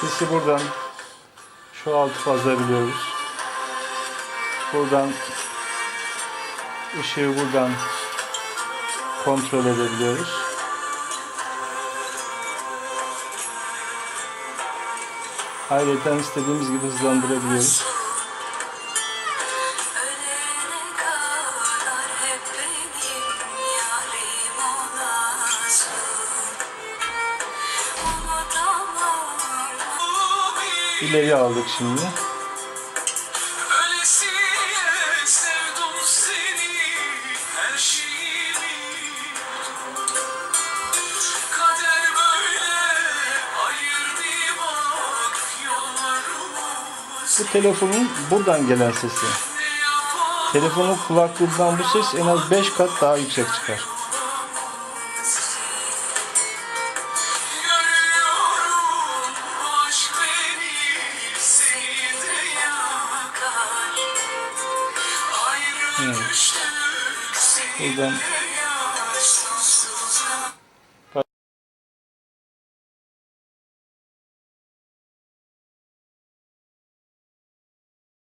Sesi buradan şu altı fazlayabiliyoruz. Buradan ışığı buradan kontrol edebiliyoruz. Ayrıca istediğimiz gibi hızlandırabiliyoruz. İleri aldık şimdi. Bu telefonun buradan gelen sesi. Telefonun kulaklığından bu ses en az 5 kat daha yüksek çıkar. Buradan de